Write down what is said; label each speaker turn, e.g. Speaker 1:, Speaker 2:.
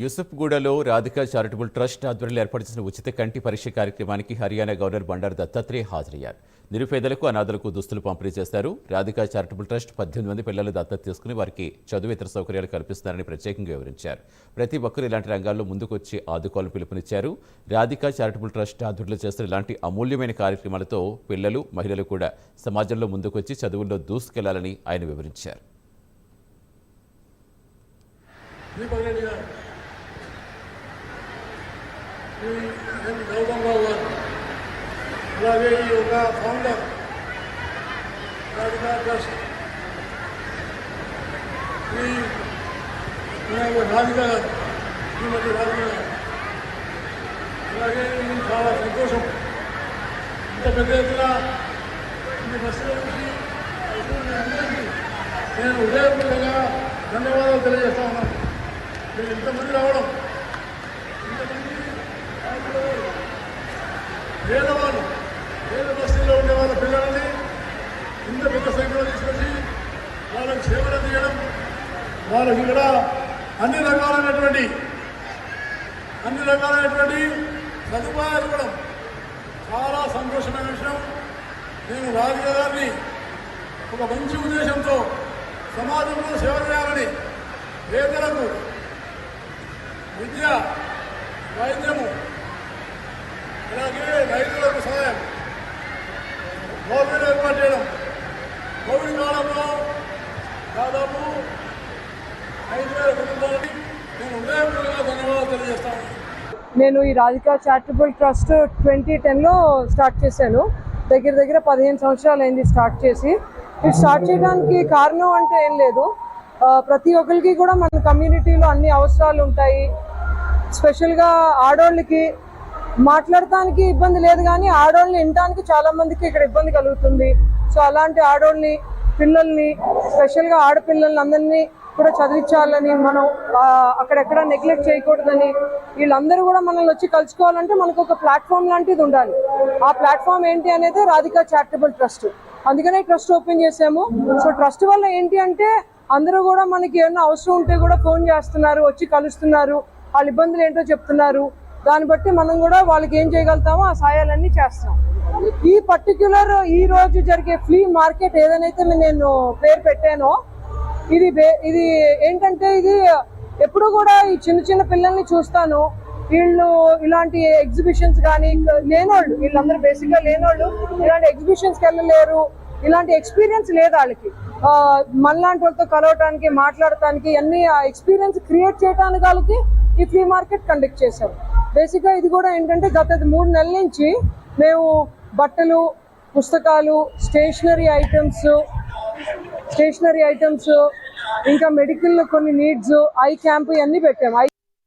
Speaker 1: యూసుఫ్గూడలో Radhika charitable trust ఆధ్వర్యంలో ఏర్పాటు చేసిన ఉచిత కంటి పరీక్ష కార్యక్రమానికి హర్యానా గవర్నర్ బండారు దత్తాత్రేయ హాజరయ్యారు. నిరుపేదలకు అనాథలకు దుస్తులు పంపిణీ చేస్తారు రాధికా చారిటబుల్ ట్రస్ట్ పద్దెనిమిది మంది పిల్లలు దత్తత తీసుకుని వారికి చదువు ఇతర సౌకర్యాలు కల్పిస్తున్నారని ప్రత్యేకంగా వివరించారు. ప్రతి ఒక్కరు ఇలాంటి రంగాల్లో ముందుకొచ్చి ఆదుకోవాలని పిలుపునిచ్చారు. రాధికా చారిటబుల్ ట్రస్ట్ ఆధ్వర్యంలో చేస్తున్న ఇలాంటి అమూల్యమైన కార్యక్రమాలతో పిల్లలు మహిళలు కూడా సమాజంలో ముందుకొచ్చి చదువుల్లో దూసుకెళ్ళాలని ఆయన వివరించారు.
Speaker 2: ఈ ఎన్ గౌతమ్ రావు గారు అలాగే ఈ యొక్క ఫౌండర్ రాధికా ట్రస్ట్ ఈ వినాయక గారు శ్రీమతి రాధిక గారు అలాగే ఇది చాలా సంతోషం ఇంత పెద్ద ఎత్తున ఇన్ని బస్సుల నుంచి అందరికీ నేను హృదయపూర్వకంగా ధన్యవాదాలు తెలియజేస్తా ఉన్నాను మీరు ఇంతమంది రావడం ఇంతమంది నాయకులు, పేదవాళ్ళు పేద బస్తీల్లో ఉండే వాళ్ళ పిల్లలని ఇంత పెద్ద సంఖ్యలో తీసుకొచ్చి వాళ్ళకి సేవలు తీయడం వాళ్ళకి ఇక్కడ అన్ని రకాలైనటువంటి అన్ని రకాలైనటువంటి సదుపాయాలు కూడా చాలా సంతోషమైన విషయం. నేను రాధిక గారిని ఒక మంచి ఉద్దేశంతో సమాజంలో సేవ చేయాలని పేదలకు విద్య వైద్యము అలాగే రైతులకు సహాయం కోవిడ్ ఏర్పాటు చేయడం. కోవిడ్ కాలంలో దాదాపు ఐదు వేల కుటుంబాలకి నేను హృదయపూర్వకంగా ధన్యవాదాలు తెలియజేస్తాను.
Speaker 3: నేను ఈ రాధికా చారిటబుల్ ట్రస్ట్ ట్వంటీ టెన్లో స్టార్ట్ చేశాను. దగ్గర దగ్గర పదిహేను సంవత్సరాలు అయింది స్టార్ట్ చేసి. ఇది స్టార్ట్ చేయడానికి కారణం అంటే ఏం లేదు. ప్రతి ఒక్కరికి కూడా మన కమ్యూనిటీలో అన్ని అవసరాలు ఉంటాయి. స్పెషల్గా ఆడవాళ్ళకి మాట్లాడటానికి ఇబ్బంది లేదు కానీ ఆడోళ్ళని వినటానికి చాలా మందికి ఇక్కడ ఇబ్బంది కలుగుతుంది. సో అలాంటి ఆడోళ్ళని పిల్లల్ని స్పెషల్గా ఆడపిల్లల్ని అందరినీ కూడా చదివించాలని మనం అక్కడెక్కడ నెగ్లెక్ట్ చేయకూడదని వీళ్ళందరూ కూడా మనల్ని వచ్చి కలుసుకోవాలంటే మనకు ఒక ప్లాట్ఫామ్ లాంటిది ఉండాలి. ఆ ప్లాట్ఫామ్ ఏంటి అనేది రాధికా చారిటబుల్ ట్రస్ట్. అందుకనే ట్రస్ట్ ఓపెన్ చేసాము సో ట్రస్ట్ వల్ల ఏంటి అంటే అందరూ కూడా మనకి ఏమైనా అవసరం ఉంటే కూడా ఫోన్ చేస్తున్నారు వచ్చి కలుస్తున్నారు. వాళ్ళ ఇబ్బందులు ఏంటో చెప్తున్నారు. దాన్ని బట్టి మనం కూడా వాళ్ళకి ఏం చేయగలుగుతామో ఆ సాయాలన్నీ చేస్తాం. ఈ పర్టిక్యులర్ ఈ రోజు జరిగే ఫ్లీ మార్కెట్ ఏదైతే నేను పేరు పెట్టానో ఇది ఇది ఏంటంటే ఇది ఎప్పుడు కూడా ఈ చిన్న చిన్న పిల్లల్ని చూస్తాను. వీళ్ళు ఇలాంటి ఎగ్జిబిషన్స్ కానీ లేనోళ్ళు వీళ్ళందరూ బేసిక్గా లేనోళ్ళు ఇలాంటి ఎగ్జిబిషన్స్కి వెళ్ళలేరు. ఇలాంటి ఎక్స్పీరియన్స్ లేదు వాళ్ళకి. మనలాంటి వాళ్ళతో కలవటానికి మాట్లాడటానికి అన్ని ఆ ఎక్స్పీరియన్స్ క్రియేట్ చేయడానికి వాళ్ళకి ఈ ఫ్రీ మార్కెట్ కండక్ట్ చేశారు. బేసిక్గా ఇది కూడా ఏంటంటే గత మూడు నెలల నుంచి మేము బట్టలు పుస్తకాలు స్టేషనరీ ఐటమ్స్ స్టేషనరీ ఐటమ్స్ ఇంకా మెడికల్ కొన్ని నీడ్స్ ఐ క్యాంప్ ఇవన్నీ పెట్టాము ఐ